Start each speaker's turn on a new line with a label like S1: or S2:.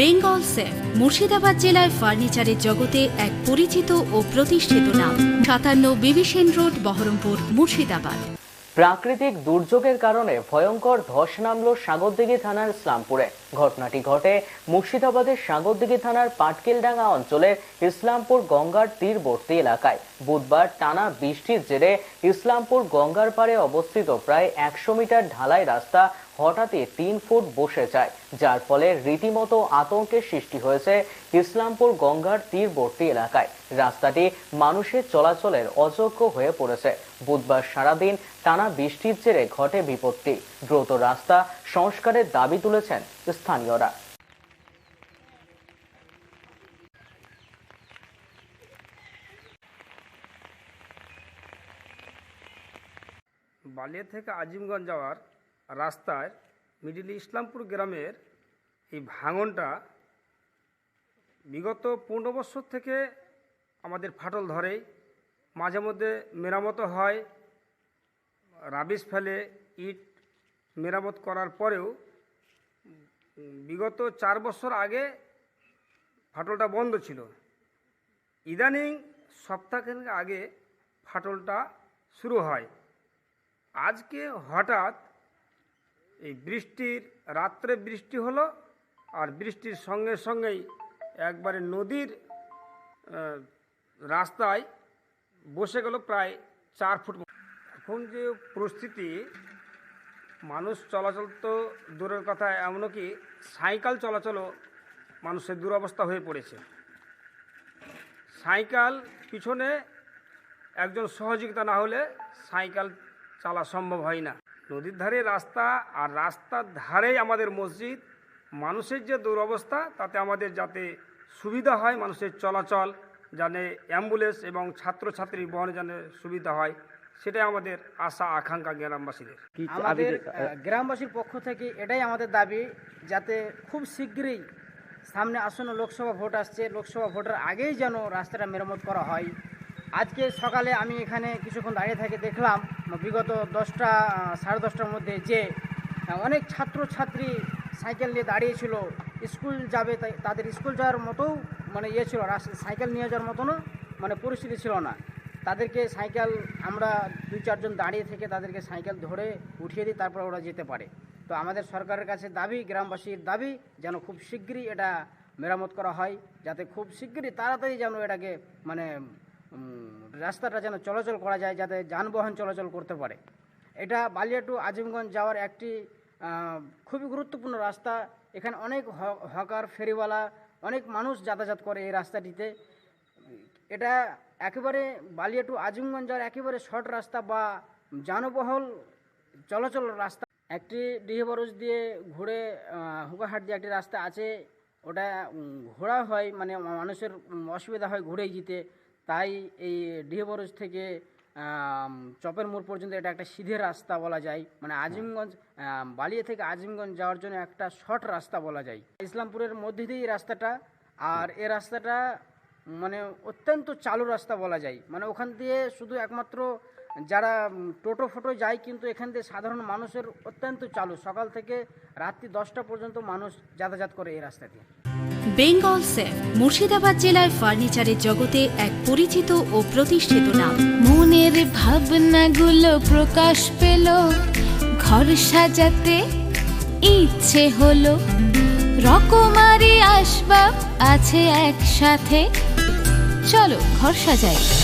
S1: Bengal safe, Murshidabad জেলায় ফার্নিচারের জগতে এক পরিচিত ও প্রতিষ্ঠিত নাম। সাতান্ন বিবিসেন রোড, বহরমপুর, মুর্শিদাবাদ।
S2: প্রাকৃতিক দুর্যোগের কারণে ভয়ঙ্কর ধস নামল সাগরদিঘি থানার ইসলামপুরে। ঘটনাটি ঘটে মুর্শিদাবাদের সাগরদিঘি থানার পাটকেলডাঙ্গা অঞ্চলের ইসলামপুর গঙ্গার তীরবর্তী এলাকায়। বুধবার টানা বৃষ্টির জেরে ইসলামপুর গঙ্গার পাড়ে অবস্থিত প্রায় একশো মিটার ঢালাই রাস্তা হঠাৎই তিন ফুট বসে যায়, যার ফলে রীতিমতো আতঙ্কের সৃষ্টি হয়েছে ইসলামপুর গঙ্গার তীরবর্তী এলাকায়। রাস্তাটি মানুষের চলাচলের অযোগ্য হয়ে পড়েছে। বুধবার সারাদিন টানা বৃষ্টির জেরে ঘটে বিপত্তি। দ্রুত রাস্তা সংস্কারের দাবি তুলেছেন স্থানীয়রা।
S3: বালিয়া থেকে আজিমগঞ্জ যাওয়ার রাস্তায় মিডিল ইসলামপুর গ্রামের এই ভাঙনটা বিগত পনেরো বছর থেকে আমাদের ফাটল ধরে মাঝে মধ্যে মেরামত হয়, রাবিশ ফেলে ইট মেরামত করার পরেও, বিগত চার বছর আগে ফাটলটা বন্ধ ছিল। ইদানিং সপ্তাহখানেক আগে ফাটলটা শুরু হয়। আজকে হঠাৎ এই বৃষ্টির, রাত্রে বৃষ্টি হলো আর বৃষ্টির সঙ্গে সঙ্গেই একবারে নদীর রাস্তায় বসে গেল প্রায় চার ফুট এখন যে পরিস্থিতি, মানুষ চলাচল তো দূরের কথা এমনকি সাইকেল চলাচলও মানুষের দুরবস্থা হয়ে পড়েছে। সাইকেল পিছনে একজন সহযোগিতা না হলে সাইকেল চালা সম্ভব হয় না। নদীর ধারে রাস্তা আর রাস্তার ধারেই আমাদের মসজিদ। মানুষের যে দুরবস্থা তাতে আমাদের যাতে সুবিধা হয় মানুষের চলাচল জানে অ্যাম্বুলেন্স এবং ছাত্রছাত্রী বহনে জানে সুবিধা হয় সেটাই আমাদের আশা আকাঙ্ক্ষা গ্রামবাসীদের।
S4: আমাদের গ্রামবাসীর পক্ষ থেকে এটাই আমাদের দাবি যাতে খুব শীঘ্রই সামনে আসন্ন লোকসভা ভোট আসছে। লোকসভা ভোটের আগেই যেন রাস্তাটা মেরামত করা হয়। আজকে সকালে আমি এখানে কিছুক্ষণ দাঁড়িয়ে থেকে দেখলাম, বিগত দশটা সাড়ে দশটার মধ্যে যে অনেক ছাত্রছাত্রী সাইকেল নিয়ে দাঁড়িয়েছিল, স্কুল যাবে তাদের স্কুল যাওয়ার মতো মানে ইয়ে ছিল সাইকেল নিয়ে যাওয়ার মতনও মানে পরিস্থিতি ছিল না। তাদেরকে সাইকেল, আমরা দুই চারজন দাঁড়িয়ে থেকে তাদেরকে সাইকেল ধরে উঠিয়ে দিই, তারপর ওরা যেতে পারে। তো আমাদের সরকারের কাছে দাবি, গ্রামবাসীর দাবি, যেন খুব শীঘ্রই এটা মেরামত করা হয়, যাতে খুব শীঘ্রই তাড়াতাড়ি যেন এটাকে মানে রাস্তাটা যেন চলাচল করা যায়, যাতে যানবাহন চলাচল করতে পারে। এটা বালিয়া টু আজিমগঞ্জ যাওয়ার একটি খুবই গুরুত্বপূর্ণ রাস্তা। এখানে অনেক হকার, ফেরিওয়ালা, অনেক মানুষ যাতায়াত করে এই রাস্তাটিতে। এটা একেবারে বালিয়া টু আজিমগঞ্জ যাওয়ার একেবারে শর্ট রাস্তা বা যানবহল চলাচল রাস্তা। একটি ডিহেবরজ দিয়ে ঘুরে হুকাহাট দিয়ে একটি রাস্তা আছে। ওটা ঘোরা হয় মানে মানুষের অসুবিধা হয় ঘুরে যেতে। তাই এই ডিহেবরজ থেকে চপের মোড় পর্যন্ত এটা একটা সিধে রাস্তা বলা যায়। মানে আজিমগঞ্জ বালিয়া থেকে আজিমগঞ্জ যাওয়ার জন্য একটা শর্ট রাস্তা বলা যায়। ইসলামপুরের মধ্যে দিয়ে এই রাস্তাটা, আর এ রাস্তাটা মানে অত্যন্ত চালু রাস্তা বলা যায়। মানে ওখান দিয়ে শুধু একমাত্র যারা টোটো ফোটো যায় কিন্তু এখান দিয়ে সাধারণ মানুষের অত্যন্ত চালু। সকাল থেকে রাত্রি দশটা পর্যন্ত মানুষ যাতায়াত করে এই রাস্তা দিয়ে।
S1: বেঙ্গল সেফ, মুর্শিদাবাদ জেলায় ফার্নিচারের জগতে এক পরিচিত ও প্রতিষ্ঠিত নাম।
S5: মনের ভাবনাগুলো প্রকাশ পেল, ঘর সাজাতে ইচ্ছে হলো। রকমারি আসবাব আছে একসাথে। চলো ঘর সাজাই।